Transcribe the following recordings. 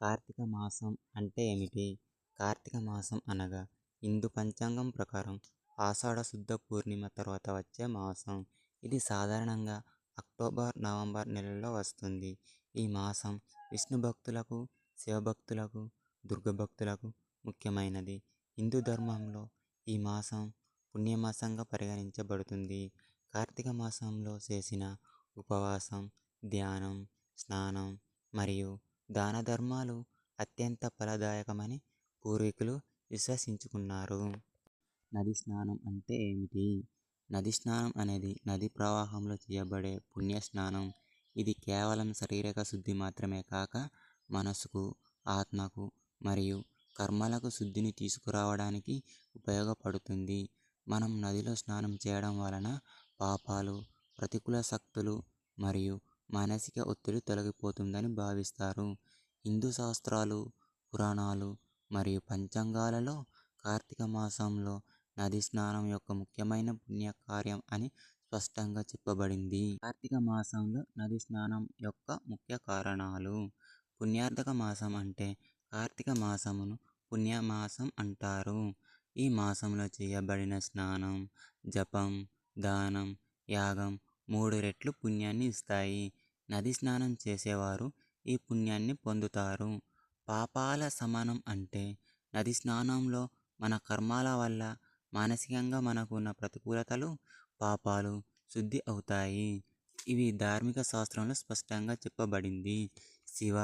కార్తీక మాసం అంటే ఏమిటి? కార్తీక మాసం అనగా హిందూ పంచాంగం ప్రకారం ఆషాఢ శుద్ధ పూర్ణిమ తర్వాత వచ్చే మాసం. ఇది సాధారణంగా అక్టోబర్, నవంబర్ నెలల్లో వస్తుంది. ఈ మాసం విష్ణు భక్తులకు, శివభక్తులకు, దుర్గా భక్తులకు ముఖ్యమైనది. హిందూ ధర్మంలో ఈ మాసం పుణ్యమాసంగా పరిగణించబడుతుంది. కార్తీక మాసంలో చేసిన ఉపవాసం, ధ్యానం, స్నానం మరియు దాన ధర్మాలు అత్యంత ఫలదాయకమని పూర్వీకులు విశ్వసించుకున్నారు. నది స్నానం అంటే ఏమిటి? నది స్నానం అనేది నది ప్రవాహంలో చేయబడే పుణ్య స్నానం ఇది కేవలం శారీరక శుద్ధి మాత్రమే కాక మనసుకు, ఆత్మకు మరియు కర్మలకు శుద్ధిని తీసుకురావడానికి ఉపయోగపడుతుంది. మనం నదిలో స్నానం చేయడం వలన పాపాలు, ప్రతికూల శక్తులు మరియు మానసిక ఒత్తిడి తొలగిపోతుందని భావిస్తారు. హిందూ శాస్త్రాలు, పురాణాలు మరియు పంచాంగాలలో కార్తీక మాసంలో నది స్నానం యొక్క ముఖ్యమైన పుణ్యకార్యం అని స్పష్టంగా చెప్పబడింది. కార్తీక మాసంలో నది స్నానం యొక్క ముఖ్య కారణాలు. పుణ్యార్థక మాసం అంటే కార్తీక మాసమును పుణ్య మాసం అంటారు. ఈ మాసంలో చేయబడిన స్నానం, జపం, దానం, యాగం మూడు రెట్లు పుణ్యాన్ని ఇస్తాయి. నది స్నానం చేసేవారు ఈ పుణ్యాన్ని పొందుతారు. పాపాల సమానం అంటే నది స్నానంలో మన కర్మాల వల్ల మానసికంగా మనకు ఉన్న ప్రతికూలతలు, పాపాలు శుద్ధి అవుతాయి. ఇవి ధార్మిక శాస్త్రంలో స్పష్టంగా చెప్పబడింది. శివ,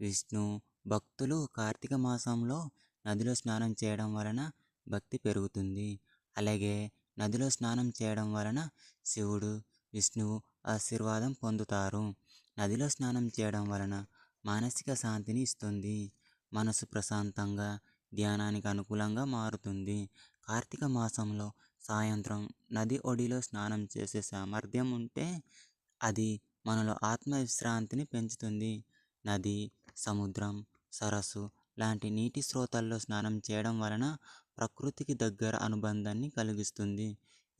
విష్ణు భక్తులు కార్తీక మాసంలో నదిలో స్నానం చేయడం వలన భక్తి పెరుగుతుంది. అలాగే నదిలో స్నానం చేయడం వలన శివుడు, విష్ణువు ఆశీర్వాదం పొందుతారు. నదిలో స్నానం చేయడం వలన మానసిక శాంతిని ఇస్తుంది. మనసు ప్రశాంతంగా, ధ్యానానికి అనుకూలంగా మారుతుంది. కార్తీక మాసంలో సాయంత్రం నది ఒడిలో స్నానం చేసే సామర్థ్యం ఉంటే అది మనలో ఆత్మ విశ్రాంతిని పెంచుతుంది. నది, సముద్రం, సరస్సు లాంటి నీటి స్రోతాల్లో స్నానం చేయడం వలన ప్రకృతికి దగ్గర అనుబంధాన్ని కలిగిస్తుంది.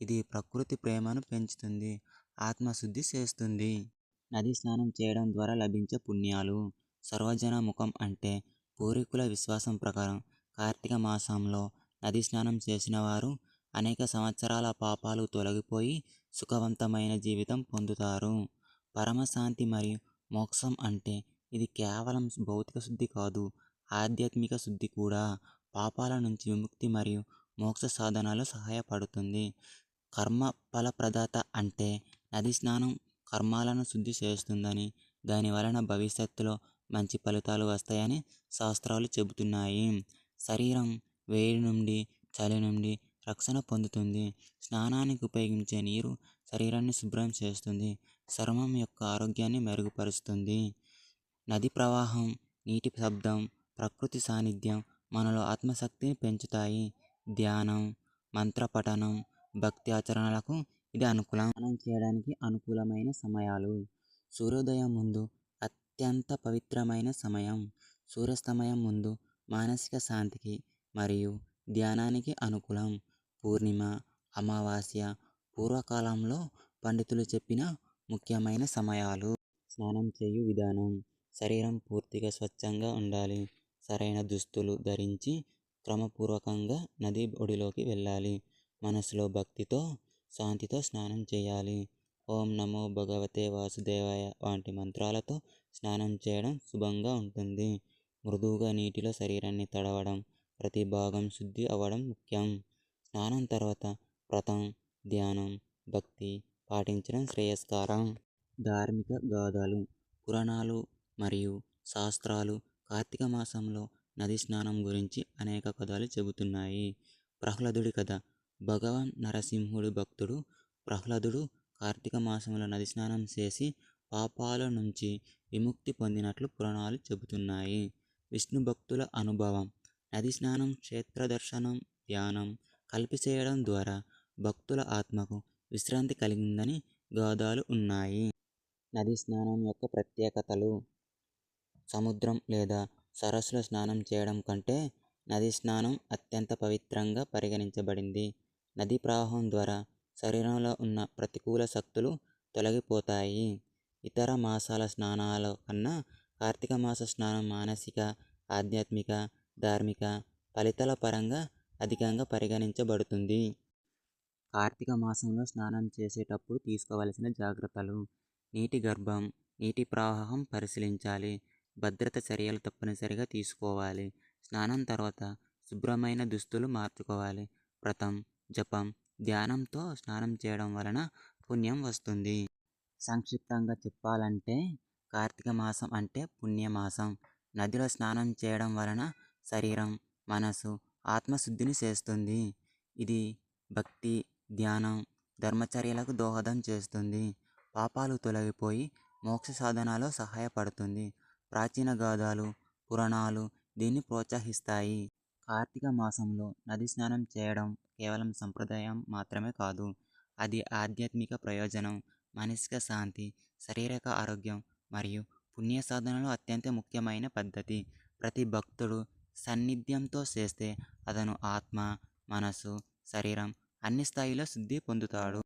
ఇది ప్రకృతి ప్రేమను పెంచుతుంది, ఆత్మ శుద్ధి చేస్తుంది. నది స్నానం చేయడం ద్వారా లభించే పుణ్యాలు. సర్వజన ముఖం అంటే పూర్వీకుల విశ్వాసం ప్రకారం కార్తీక మాసంలో నది స్నానం చేసిన వారు అనేక సంవత్సరాల పాపాలు తొలగిపోయి సుఖవంతమైన జీవితం పొందుతారు. పరమశాంతి మరియు మోక్షం అంటే ఇది కేవలం భౌతిక శుద్ధి కాదు, ఆధ్యాత్మిక శుద్ధి కూడా. పాపాల నుంచి విముక్తి మరియు మోక్ష సాధనలో సహాయపడుతుంది. కర్మ ఫలప్రదాత అంటే నది స్నానం కర్మాలను శుద్ధి చేస్తుందని, దాని వలన భవిష్యత్తులో మంచి ఫలితాలు వస్తాయని శాస్త్రాలు చెబుతున్నాయి. శరీరం వేడి నుండి, చలి నుండి రక్షణ పొందుతుంది. స్నానానికి ఉపయోగించే నీరు శరీరాన్ని శుభ్రం చేస్తుంది, చర్మం యొక్క ఆరోగ్యాన్ని మెరుగుపరుస్తుంది. నది ప్రవాహం, నీటి శబ్దం, ప్రకృతి సాన్నిధ్యం మనలో ఆత్మశక్తిని పెంచుతాయి. ధ్యానం, మంత్ర పఠనం, భక్తి ఆచరణలకు ఇది అనుకూలం. చేయడానికి అనుకూలమైన సమయాలు. సూర్యోదయం ముందు అత్యంత పవిత్రమైన సమయం. సూర్యాస్తమయం ముందు మానసిక శాంతికి మరియు ధ్యానానికి అనుకూలం. పూర్ణిమ, అమావాస్య పూర్వకాలంలో పండితులు చెప్పిన ముఖ్యమైన సమయాలు. స్నానం చేయు విధానం. శరీరం పూర్తిగా స్వచ్ఛంగా ఉండాలి. సరైన దుస్తులు ధరించి క్రమపూర్వకంగా నది ఒడిలోకి వెళ్ళాలి. మనసులో భక్తితో, శాంతితో స్నానం చేయాలి. ఓం నమో భగవతే వాసుదేవాయ వంటి మంత్రాలతో స్నానం చేయడం శుభంగా ఉంటుంది. మృదువుగా నీటిలో శరీరాన్ని తడవడం, ప్రతి భాగం శుద్ధి అవ్వడం ముఖ్యం. స్నానం తర్వాత వ్రతం, ధ్యానం, భక్తి పాటించడం శ్రేయస్కారం ధార్మిక గాథలు. పురాణాలు మరియు శాస్త్రాలు కార్తీక మాసంలో నది స్నానం గురించి అనేక కథలు చెబుతున్నాయి. ప్రహ్లాదుడి కథ. భగవాన్ నరసింహుడు భక్తుడు ప్రహ్లాదుడు కార్తీక మాసంలో నది స్నానం చేసి పాపాల నుంచి విముక్తి పొందినట్లు పురాణాలు చెబుతున్నాయి. విష్ణు భక్తుల అనుభవం. నది స్నానం, క్షేత్ర దర్శనం, ధ్యానం కలిపి చేయడం ద్వారా భక్తుల ఆత్మకు విశ్రాంతి కలిగిందని గాథలు ఉన్నాయి. నది స్నానం యొక్క ప్రత్యేకతలు. సముద్రం లేదా సరస్సులో స్నానం చేయడం కంటే నది స్నానం అత్యంత పవిత్రంగా పరిగణించబడింది. నదీ ప్రవాహం ద్వారా శరీరంలో ఉన్న ప్రతికూల శక్తులు తొలగిపోతాయి. ఇతర మాసాల స్నానాల కన్నా కార్తీక మాస స్నానం మానసిక ఆధ్యాత్మిక ధార్మిక ఫలితాల పరంగా అధికంగా పరిగణించబడుతుంది. కార్తీక మాసంలో స్నానం చేసేటప్పుడు తీసుకోవలసిన జాగ్రత్తలు. నీటి గర్భం నీటి ప్రవాహం పరిశీలించాలి. భద్రత చర్యలు తప్పనిసరిగా తీసుకోవాలి. స్నానం తర్వాత శుభ్రమైన దుస్తులు మార్చుకోవాలి. వ్రతం జపం ధ్యానంతో స్నానం చేయడం వలన పుణ్యం వస్తుంది. సంక్షిప్తంగా చెప్పాలంటే కార్తీక మాసం అంటే పుణ్యమాసం. నదిలో స్నానం చేయడం వలన శరీరం మనసు ఆత్మశుద్ధిని చేస్తుంది. ఇది భక్తి ధ్యానం ధర్మచర్యలకు దోహదం చేస్తుంది. పాపాలు తొలగిపోయి మోక్ష సాధనలో సహాయపడుతుంది. ప్రాచీన గాథలు పురాణాలు దీన్ని ప్రోత్సహిస్తాయి. కార్తీక మాసంలో నది స్నానం చేయడం కేవలం సంప్రదాయం మాత్రమే కాదు. అది ఆధ్యాత్మిక ప్రయోజనం మానసిక శాంతి శారీరక ఆరోగ్యం మరియు పుణ్య సాధనలో అత్యంత ముఖ్యమైన పద్ధతి. ప్రతి భక్తుడు సన్నిధ్యంతో చేస్తే అతను ఆత్మ మనసు శరీరం అన్ని స్థాయిలో శుద్ధి పొందుతాడు.